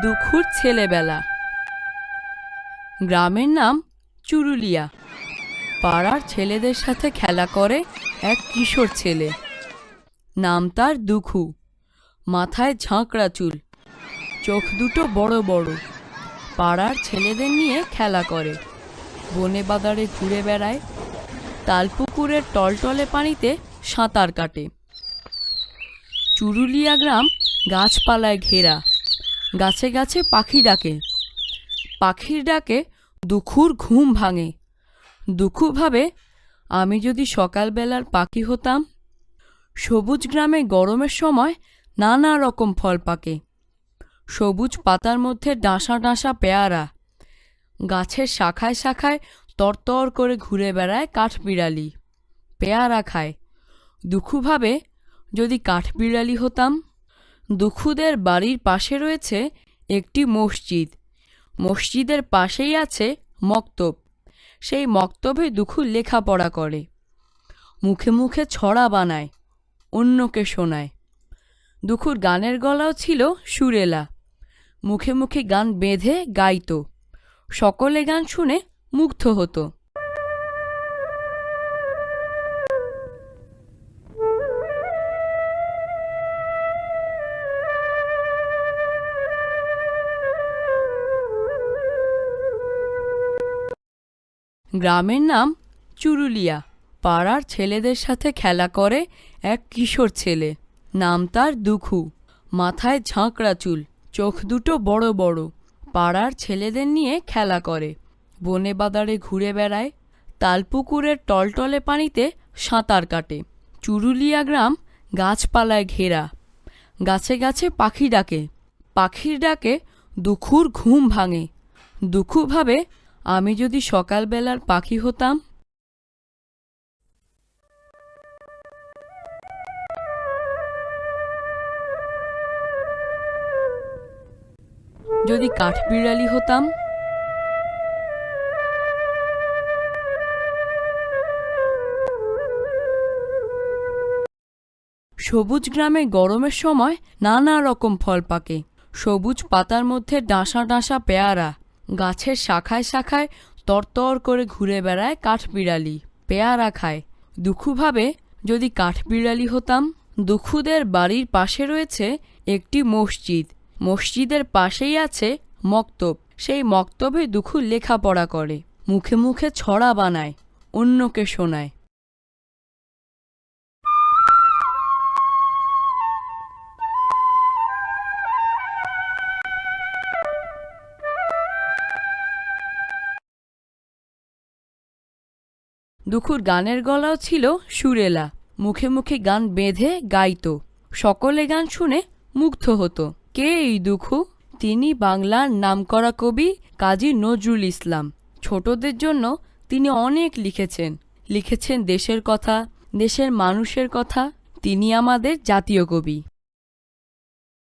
দুখুর ছেলেবেলা। গ্রামের নাম চুরুলিয়া। পাড়ার ছেলেদের সাথে খেলা করে এক কিশোর ছেলে। নাম তার দুখু। মাথায় ঝাঁকড়া চুল। চোখ দুটো বড় বড়। পাড়ার ছেলেদের নিয়ে খেলা করে। বনে বাদারে ঘুরে বেড়ায়। তালপুকুরের টলটলে পানিতে সাঁতার কাটে। চুরুলিয়া গ্রাম গাছপালায় ঘেরা। গাছে গাছে পাখি ডাকে। পাখির ডাকে দুখুর ঘুম ভাঙে। দুখু ভাবে, আমি যদি সকালবেলার পাখি হতাম, সবুজ গ্রামে গরমের সময় নানা রকম ফল পাকে। সবুজ পাতার মধ্যে ডাঁসা ডাঁসা পেয়ারা। গাছের শাখায় শাখায় তরতর করে ঘুরে বেড়ায় কাঠবিড়ালি। পেয়ারা খায়। দুখু ভাবে, যদি কাঠবিড়ালি হতাম দুখুদের বাড়ির পাশে রয়েছে একটি মসজিদ। মসজিদের পাশেই আছে মক্তব। সেই মক্তবে দুখু লেখাপড়া করে। মুখে মুখে ছড়া বানায়, অন্যকে শোনায়। দুখুর গানের গলাও ছিল সুরেলা। মুখে মুখে গান বেঁধে গাইতো। সকলে গান শুনে মুগ্ধ হতো। গ্রামের নাম চুরুলিয়া। পাড়ার ছেলেদের সাথে খেলা করে এক কিশোর ছেলে। নাম তার দুখু। মাথায় ঝাঁকড়া চুল, চোখ দুটো বড় বড়। পাড়ার ছেলেদের নিয়ে খেলা করে। বনে বাদারে ঘুরে বেড়ায়। তালপুকুরের টলটলে পানিতে সাঁতার কাটে। চুরুলিয়া গ্রাম গাছপালায় ঘেরা। গাছে গাছে পাখি ডাকে। পাখির ডাকে দুখুর ঘুম ভাঙে। দুখু ভাবে আমি যদি সকালবেলার পাখি হতাম? যদি কাঠবিড়ালি হতাম? সবুজ গ্রামে গরমের সময় নানা রকম ফল পাকে। সবুজ পাতার মধ্যে ডাঁসা ডাঁসা পেয়ারা। গাছের শাখায় শাখায় তরতর করে ঘুরে বেড়ায় কাঠবিড়ালি, পেয়ারা খায়। দুখু ভাবে যদি কাঠবিড়ালি হতাম, দুখুদের বাড়ির পাশে রয়েছে একটি মসজিদ। মসজিদের পাশেই আছে মক্তব। সেই মক্তবে দুখু লেখাপড়া করে। মুখে মুখে ছড়া বানায়, অন্যকে শোনায়। দুখুর গানের গলাও ছিল সুরেলা। মুখে মুখে গান বেঁধে গাইত। সকলে গান শুনে মুগ্ধ হতো। কে এই দুখু? তিনি বাংলার নামকরা কবি কাজী নজরুল ইসলাম। ছোটদের জন্য তিনি অনেক লিখেছেন। লিখেছেন দেশের কথা, দেশের মানুষের কথা। তিনি আমাদের জাতীয় কবি।